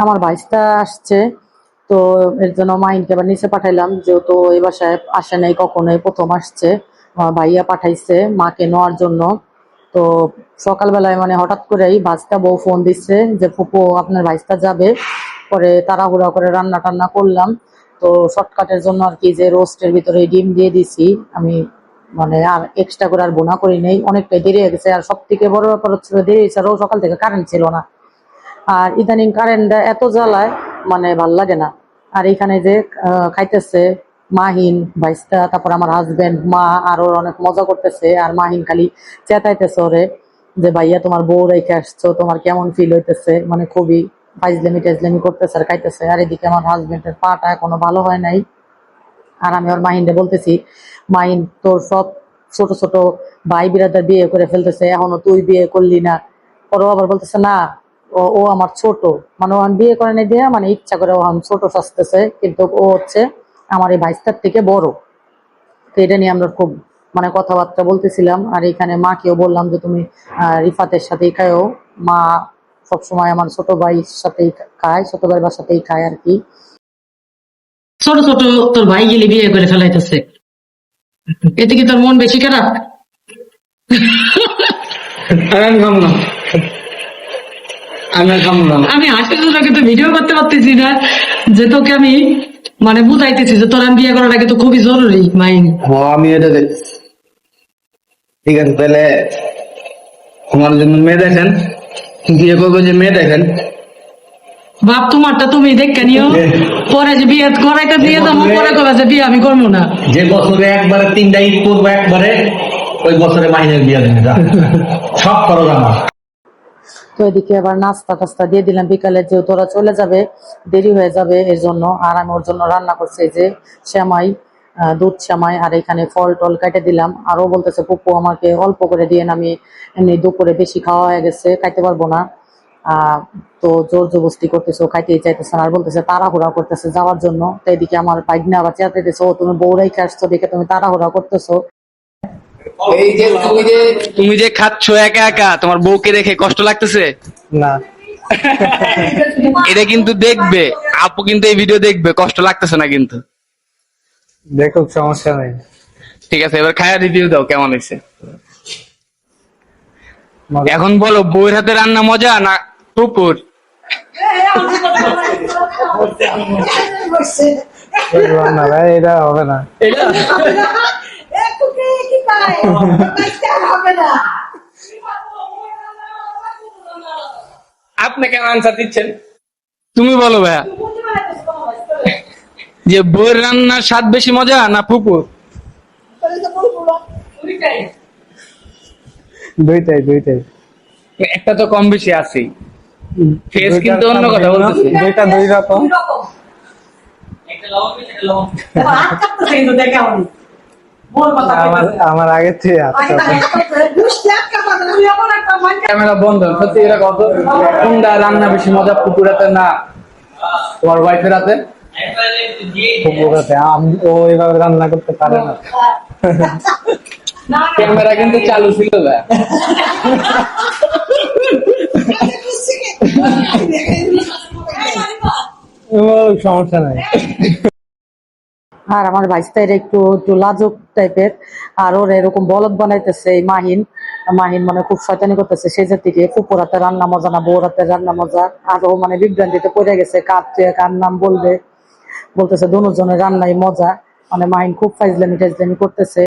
আমার ভাইসটা আসছে, তো এর জন্য মাইনকে আবার নিচে পাঠাইলাম, যেহেতু এই বাসায় আসে নাই কখনোই, প্রথম আসছে। আমার ভাইয়া পাঠাইছে মাকে নেওয়ার জন্য। তো সকালবেলায় মানে হঠাৎ করেই ভাজটা বউ ফোন দিচ্ছে যে, ফুপু, আপনার ভাইসটা যাবে। পরে তাড়াহুড়া করে রান্না টান্না করলাম। তো শর্টকাটের জন্য আর কি যে রোস্টের ভিতরে ডিম দিয়ে দিছি। আমি মানে আর এক্সট্রা করে আর বোনা করি নেই। অনেকটাই দেরি হয়ে গেছে। আর সব থেকে বড় ব্যাপার হচ্ছে দেরি আরও সকাল থেকে কারেন্ট ছিল না। আর ইদানিং কারেন্টটা এত জ্বালায় মানে ভালো লাগে না। আর এখানে যে খাইতেছে মাহিন ভাইসটা তারপর আমার হাজবেন্ড মা আর অনেক মজা করতেছে, আর মাহিন খালি চেতাইতেছে ওরে যে, ভাইয়া, তোমার বউ রেখে আসছো, তোমার কেমন ফিল হইতেছে? মানে খুবই ফাইজলেমি টাইজলেমি করতেছে আর খাইতেছে। আর এদিকে আমার হাজবেন্ডের পাটা এখনও ভালো হয় নাই। আর আমি ওর মাহিনরে বলতেছি, মাহিন, তোর সব ছোট ছোট ভাই বিরাদার বিয়ে করে ফেলতেছে, এখনও তুই বিয়ে করলি না। ওরও আবার বলতেছে, না ও ও আমার ছোট। মানে ও বিয়ে করে নাই দিয়ে মানে ইচ্ছা করে ও আমি ছোট সাজতেছে কিন্তু ও হচ্ছে আমার এই ভাইস্তার থেকে বড়। তো এটা নিয়ে আমরা খুব মানে কথাবার্তা বলতেছিলাম আর এখানে মাকেও বললাম যে তুমি আহ, রিফাতের সাথেই খায়ও মা সবসময় আমার ছোট ভাইয়ের সাথেই খায় ছোট ভাইয়ের সাথেই খায় আর কি। ছোট ছোট তোর ভাই গেলে বিয়ে করে ফেলাইতেছে। এতে কি তোর মন বেশি খারাপ? আমি না। আমি তোকে তো ভিডিও করতে পারতেছি না যে তোকে আমি মানে বুঝাইতেছি যে তোর আমি বিয়ে করার আগে তো খুবই জরুরি মাইন। আমি এটা ঠিক আছে তাহলে আমার জন্য মেয়ে দেখেন। বিয়ে করব যে মেয়ে দেখেন। বাপ তোমারটা তুমি দেখে নিও। পরে যে বিয়ে করাইতে দিয়ে যাব পরে কবে যে বিয়ে আমি করব না। যে বছরে একবারে তিনটা ঈদ করব একবারে ওই বছরে মাহিনের বিয়ে দেবে সব খরচ আমার তো এদিকে আবার নাস্তা টাস্তা দিয়ে দিলাম। বিকালে যেহেতু ওরা চলে যাবে, দেরি হয়ে যাবে এর জন্য আর আমি ওর জন্য রান্না করছি যে শ্যামাই দুধ শ্যামাই, আর এখানে ফল টল কেটে দিলাম। আরও বলতেছে পুপু আমাকে অল্প করে দিয়ে আমি এমনি দুপুরে বেশি খাওয়া হয়ে গেছে, খাইতে পারব না। তো জোর জবস্তি করতেছে, ও খাইতেই চাইতেছে আর বলতেছে, তাড়াহুড়া করতেছে যাওয়ার জন্য। তো এদিকে আমার বাইকনা আবার চেয়াতে দিতেছে ও, তুমি বউ রেখে আসছো, দেখে তুমি তাড়াহুড়া করতেছো। এই যে তুমি যে তুমি যে খাচ্ছ একা একা তোমার বউকে দেখে কষ্ট লাগতেছে? না। এটা কিন্তু দেখবে। আপু কিন্তু এই ভিডিও দেখবে কষ্ট লাগতেছে না কিন্তু। দেখুক সমস্যা নেই। ঠিক আছে এবার খায়া রিভিউ দাও কেমন হয়েছে? এখন বলো বউয়ের হাতে রান্না মজা না পুকুর? না এটা হবে না। আপনি কেন আনসার দিচ্ছেন? তুমি বলো ভাইয়া। যে বউয়ের রান্নার স্বাদ বেশি মজা না পুকুর? দুইটাই। দুইটাই একটা তো কম বেশি আছেই। দুইটার কিন্তু অন্য কথা বলতেছে। দুইটা দুই রকম। আমার আমার আগে থেকে ক্যামেরা বন্ধ সত্যি এটা কত কোনটা রান্না বেশি মজা পুকুরাতে না তোমার ওয়াইফের হাতে? পুকুরাতে ও এভাবে রান্না করতে পারে না। ক্যামেরা কিন্তু চালু ছিল ও, সমস্যা নাই। আর আমার ভাই এটা একটু একটু লাজুক টাইপের আর ওর এরকম বলদ বানাইতেছে মাহিন। মাহিন মানে খুব শয়তানি করতেছে সেই সেজের থেকে ফুপুরাতে রান্না মজা না বৌরাতে রান্না মজা। আর মানে বিভ্রান্তিতে পড়ে গেছে, কাঁদছে, কার নাম বলবে। বলতেছে দুজনের রান্নাই মজা। মানে মাহিন খুব ফাইজলামি টাইজলামি করতেছে।